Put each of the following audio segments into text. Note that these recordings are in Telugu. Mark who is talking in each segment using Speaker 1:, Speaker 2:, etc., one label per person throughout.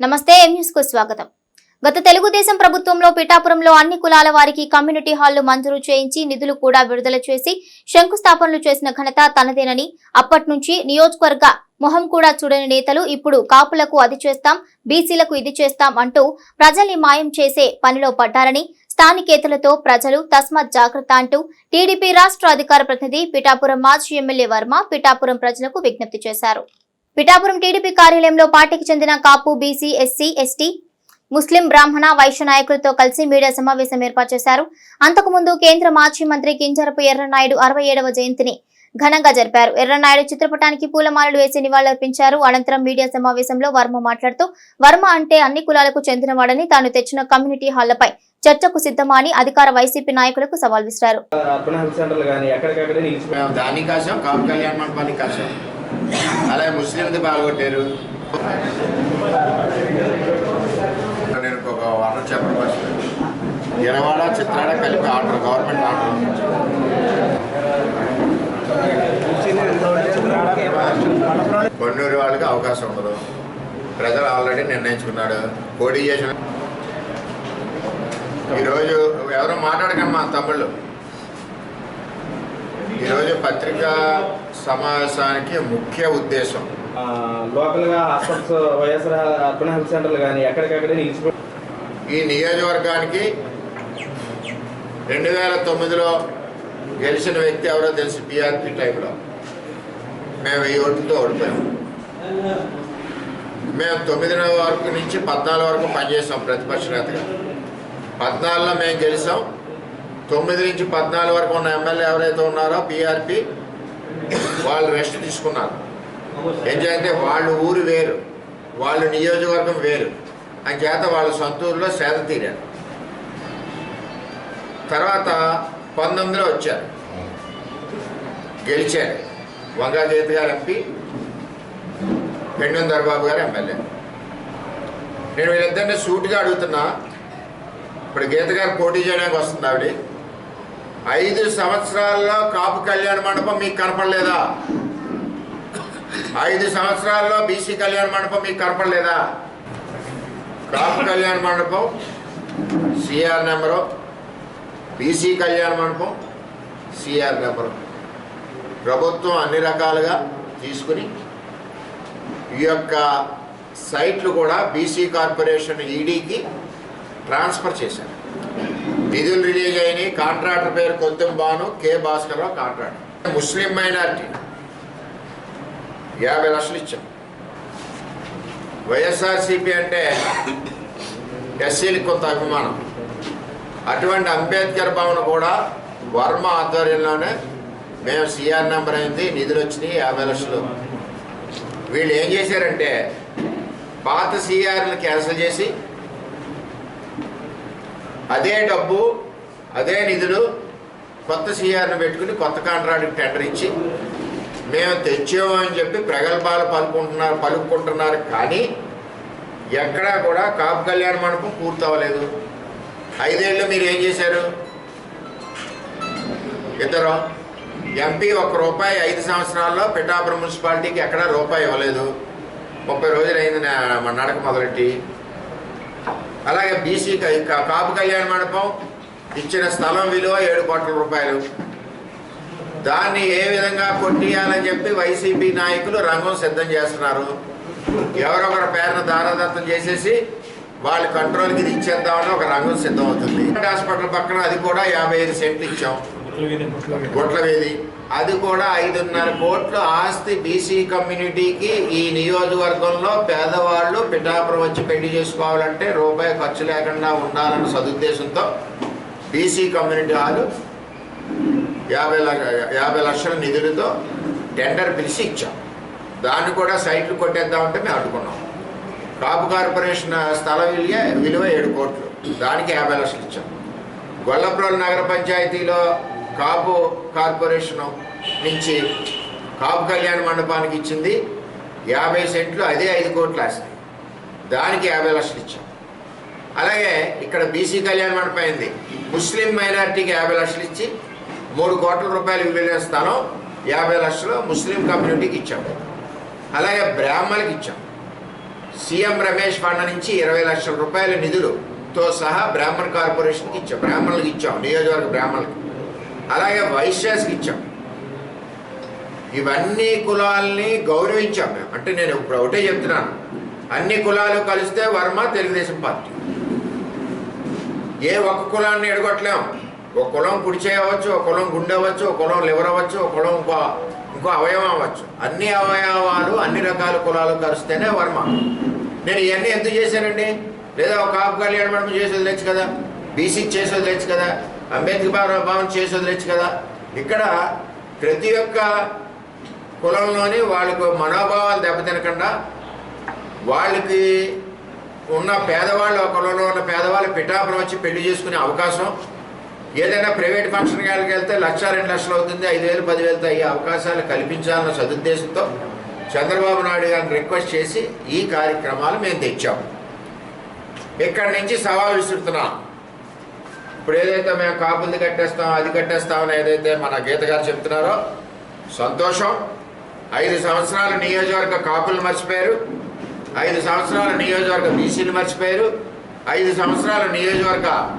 Speaker 1: నమస్తే ఎం కు స్వాగతం. గత తెలుగుదేశం ప్రభుత్వంలో పిఠాపురంలో అన్ని కులాల వారికి కమ్యూనిటీ హాళ్ళు మంజూరు చేయించి నిధులు కూడా విడుదల చేసి శంకుస్థాపనలు చేసిన ఘనత తనదేనని అప్పటి నుంచి నియోజకవర్గ మొహం కూడా చూడని నేతలు ఇప్పుడు కాపులకు అది చేస్తాం బీసీలకు ఇది చేస్తాం అంటూ ప్రజల్ని మాయం చేసే పనిలో పడ్డారని స్థానికేతలతో ప్రజలు తస్మత్ జాగ్రత్త అంటూ టీడీపీ రాష్ట్ర అధికార ప్రతినిధి పిఠాపురం మాజీ ఎమ్మెల్యే వర్మ పిఠాపురం ప్రజలకు విజ్ఞప్తి చేశారు. పిఠాపురం టీడీపీ కార్యాలయంలో పార్టీకి చెందిన Kapu BC SC ST Muslim బ్రాహ్మణ వైశ్య నాయకులతో కలిసి మీడియా సమావేశం ఏర్పాటు చేశారు. అంతకుముందు కేంద్ర మాజీ మంత్రి కింజరపు ఎర్రనాయుడు అరవై ఏడవ జయంతిని ఘనంగా జరిపారు. ఎర్రనాయుడు చిత్రపటానికి పూలమాలలు వేసి నివాళులర్పించారు. అనంతరం మీడియా సమావేశంలో వర్మ మాట్లాడుతూ వర్మ అంటే అన్ని కులాలకు చెందినవాడని తాను తెచ్చిన కమ్యూనిటీ హాళ్ళపై చర్చకు సిద్ధమా అని అధికార వైసీపీ నాయకులకు సవాల్ విసిరారు.
Speaker 2: అలాగే ముస్లింది పాల్గొట్టారు నేను ఒక ఆర్డర్ చెప్పడం ఎరవాడ చిత్రాడ కలిపి ఆర్డర్ గవర్నమెంట్ ఆర్డర్. కొన్నూరు వాళ్ళకి అవకాశం ఉండదు. ప్రజలు ఆల్రెడీ నిర్ణయించుకున్నాడు పోటీ చేసిన ఈరోజు ఎవరో మాట్లాడకండి మా తమ్ముళ్ళు. ఈరోజు పత్రికా సమావేశానికి ముఖ్య ఉద్దేశం.
Speaker 3: లోకల్గా హాస్పిటల్స్ వైఎస్ఆర్ అర్బన్ హెల్త్ సెంటర్లు కానీ ఎక్కడికక్కడే నిలిచిపోయాం
Speaker 2: ఈ నియోజకవర్గానికి రెండు వేల తొమ్మిదిలో గెలిచిన వ్యక్తి ఎవరో తెలుసు పిఆర్పి టైంలో మేము వెయ్యి ఓట్లతో ఓడిపోయాం. మేము తొమ్మిదిన్నర వరకు నుంచి పద్నాలుగు వరకు పనిచేసాం ప్రతిపక్ష నేతగా. పద్నాలుగులో మేము గెలిచాం. తొమ్మిది నుంచి పద్నాలుగు వరకు ఉన్న ఎమ్మెల్యే ఎవరైతే ఉన్నారో పిఆర్పి వాళ్ళు రెస్ట్ తీసుకున్నారు. ఏంటంటే వాళ్ళు ఊరు వేరు వాళ్ళు నియోజకవర్గం వేరు. అని చేత వాళ్ళ సొంతూరులో సేద తీరారు. తర్వాత పంతొమ్మిదిలో వచ్చారు. గెలిచారు. వంగాజేతి గారు ఎంపీ పెండం బాబు గారు ఎమ్మెల్యే. నేను వీళ్ళిద్దరిని సూటిగా అడుగుతున్నా. ఇప్పుడు గీత గారు పోటీ చేయడానికి వస్తుంది ఆవిడ. ఐదు సంవత్సరాల్లో కాపు కళ్యాణ మండపం మీకు కనపడలేదా? ఐదు సంవత్సరాల్లో బీసీ కళ్యాణ మండపం మీకు కనపడలేదా? కాపు కళ్యాణ మండపం సిఆర్ నెంబరు బీసీ కళ్యాణ మండపం సిఆర్ నెంబరు. ప్రభుత్వం అన్ని రకాలుగా తీసుకుని ఈ యొక్క సైట్లు కూడా బీసీ కార్పొరేషన్ ఈడీకి ట్రాన్స్ఫర్ చేశారు. నిధులు రిలీజ్ అయినాయి. కాంట్రాక్టర్ పేరు Kottam Banu K Bhaskar Rao contractor. Muslim minority. యాభై లక్షలు ఇచ్చాం. వైఎస్ఆర్సీపీ అంటే ఎస్సీలకు కొంత అభిమానం. అటువంటి అంబేద్కర్ భవన్ కూడా వర్మ ఆధ్వర్యంలోనే మేము సిఆర్ నెంబర్ అయింది నిధులు వచ్చినాయి యాభై లక్షలు. వీళ్ళు ఏం చేశారంటే పాత సిఆర్ని క్యాన్సిల్ చేసి అదే డబ్బు అదే నిధులు కొత్త సీఆర్ను పెట్టుకుని కొత్త కాంట్రాక్ట్కి టెండర్ ఇచ్చి మేము తెచ్చామని చెప్పి ప్రగల్భాలు పలుకుంటున్నారు పలుకుంటున్నారు కానీ ఎక్కడా కూడా కాపు కళ్యాణ మండపం పూర్తి అవ్వలేదు ఐదేళ్ళు మీరు ఏం చేశారు? ఇద్దరు ఎంపీ ఒక్క రూపాయి ఐదు సంవత్సరాల్లో పిఠాపురం మున్సిపాలిటీకి ఎక్కడా రూపాయి ఇవ్వలేదు. ముప్పై రోజులు అయింది మన నడక మొదలెట్టి. అలాగే బీసీ కాపు కళ్యాణ మండపం ఇచ్చిన స్థలం విలువ ఏడు కోట్ల రూపాయలు. దాన్ని ఏ విధంగా కొట్టియాలని చెప్పి వైసీపీ నాయకులు రంగం సిద్ధం చేస్తున్నారు. ఎవరొకరి పేరును దారాదత్తం చేసేసి వాళ్ళ కంట్రోల్కి ఇది ఇచ్చేద్దామని ఒక రంగం సిద్ధం అవుతుంది హాస్పిటల్ పక్కన అది కూడా యాభై ఐదు సెంట్లు ఇచ్చాం. గుట్ల అది కూడా ఐదున్నర కోట్ల ఆస్తి బీసీ కమ్యూనిటీకి ఈ నియోజకవర్గంలో పేదవాళ్ళు పిఠాపురం వచ్చి పెళ్ళి చేసుకోవాలంటే రూపాయి ఖర్చు లేకుండా ఉండాలన్న సదుద్దేశంతో బీసీ కమ్యూనిటీ హాలు యాభై లక్ష యాభై లక్షల నిధులతో టెండర్ పిలిచి ఇచ్చాం. దాన్ని కూడా సైట్లు కొట్టేద్దామంటే మేము అడ్డుకున్నాం. కాపు కార్పొరేషన్ స్థల విలువ విలువ ఏడు కోట్లు. దానికి యాభై లక్షలు ఇచ్చాం. గొల్లప్రోలు నగర పంచాయతీలో కాపు కార్పొరేషన్ నుంచి కాపు కళ్యాణ మండపానికి ఇచ్చింది. యాభై సెంట్లు అదే ఐదు కోట్లు ఆస్తి దానికి యాభై లక్షలు ఇచ్చాం. అలాగే ఇక్కడ బీసీ కళ్యాణ మండపం అయింది. ముస్లిం మైనారిటీకి యాభై లక్షలు ఇచ్చి మూడు కోట్ల రూపాయలు విలువైన స్థలం యాభై లక్షలు ముస్లిం కమ్యూనిటీకి ఇచ్చాం. అలాగే బ్రాహ్మణులకి ఇచ్చాం. సీఎం రమేష్ ఫండ్ నుంచి ఇరవై లక్షల రూపాయల నిధులుతో సహా బ్రాహ్మణ్ కార్పొరేషన్కి ఇచ్చాం. బ్రాహ్మణులకు ఇచ్చాం. నియోజకవర్గ బ్రాహ్మణులకి. అలాగే వైశ్యాస్కి ఇచ్చాం. ఇవన్నీ కులాల్ని గౌరవించాం మేము. అంటే నేను ఇప్పుడు ఒకటే చెప్తున్నాను. అన్ని కులాలు కలిస్తే వర్మ తెలుగుదేశం పార్టీ. ఏ ఒక్క కులాన్ని ఎడగొట్టలేం. ఒక కులం కుడి చేయవచ్చు ఒక కులం గుండె అవ్వచ్చు ఒక కులం లివర్ అవ్వచ్చు ఒక కులం ఇంకో ఇంకో అవయవం అవ్వచ్చు. అన్ని అవయవాలు అన్ని రకాల కులాలు కలిస్తేనే వర్మ. నేను ఇవన్నీ ఎందుకు చేశానండి? లేదా ఒక కాపు కళ్యాణ మండపం చేసి వదిలేచ్చు కదా? బీసీ చేసి వదిలేచ్చు కదా? అంబేద్కర్ భవన్ చేసి వదిలేచ్చు కదా. ఇక్కడ ప్రతి ఒక్క కులంలోని వాళ్ళకు మనోభావాలు దెబ్బతినకుండా వాళ్ళకి ఉన్న పేదవాళ్ళు ఒక కులంలో ఉన్న పేదవాళ్ళు పిఠాపురం వచ్చి పెళ్ళి చేసుకునే అవకాశం. ఏదైనా ప్రైవేట్ ఫంక్షన్ గారికి వెళ్తే లక్ష రెండు లక్షలు అవుతుంది ఐదు వేలు పదివేలతో అయ్యే అవకాశాలు కల్పించాలన్న సదుద్దేశంతో చంద్రబాబు నాయుడు గారిని రిక్వెస్ట్ చేసి ఈ కార్యక్రమాలు మేము తెచ్చాము ఇక్కడి నుంచి సవాల్ విసురుతున్నాం. ఇప్పుడు ఏదైతే మేము కాపులు కట్టేస్తాం అది కట్టేస్తామని ఏదైతే మన గీత గారు చెప్తున్నారో సంతోషం. ఐదు సంవత్సరాల నియోజకవర్గ కాపులు మర్చిపోయారు. ఐదు సంవత్సరాల నియోజకవర్గ బీసీలు మర్చిపోయారు. ఐదు సంవత్సరాల నియోజకవర్గ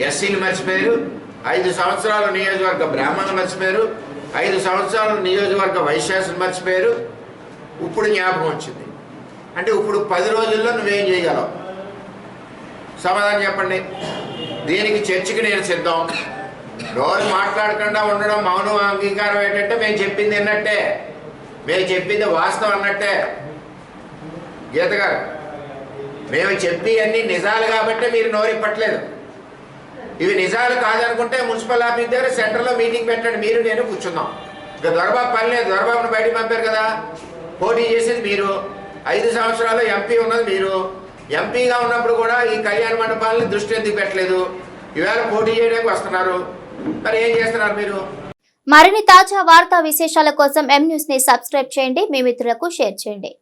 Speaker 2: ఎస్సీలు మర్చిపోయారు. ఐదు సంవత్సరాల నియోజకవర్గ బ్రాహ్మణులు మర్చిపోయారు. ఐదు సంవత్సరాల నియోజకవర్గ వైశ్యాసులు మర్చిపోయారు. ఇప్పుడు జ్ఞాపకం వచ్చింది. అంటే ఇప్పుడు పది రోజుల్లో నువ్వేం చేయగలవు? సమాధానం చెప్పండి. దీనికి చర్చకి నేను సిద్ధం. నోరు మాట్లాడకుండా ఉండడం మౌనం అంగీకారం ఏంటంటే మేము చెప్పింది అన్నట్టే మేము చెప్పింది వాస్తవం అన్నట్టే. గీత గారు మేము చెప్పి అన్ని నిజాలు కాబట్టే మీరు నోరిప్పట్లేదు ఇవి నిజాలు కాదనుకుంటే మున్సిపల్ ఆఫీస్ దగ్గర సెంటర్లో మీటింగ్ పెట్టండి. మీరు నేను కూర్చున్నాం. ఇక దొరబాబు పని లేదు దొరబాబును బయటికి పంపారు కదా. పోటీ చేసేది మీరు. ఐదు సంవత్సరాలు ఎంపీ ఉన్నది మీరు. ఎంపీగా ఉన్నప్పుడు కూడా ఈ కళ్యాణ మండపాలని దృష్టి ఎందుకు పెట్టలేదు? ఇవాళ పోటీ చేయడానికి వస్తున్నారు. మరి ఏం చేస్తున్నారు మీరు?
Speaker 1: మరిన్ని తాజా వార్తా విశేషాల కోసం ఎం న్యూస్ని సబ్స్క్రైబ్ చేయండి. మీ మిత్రులకు షేర్ చేయండి.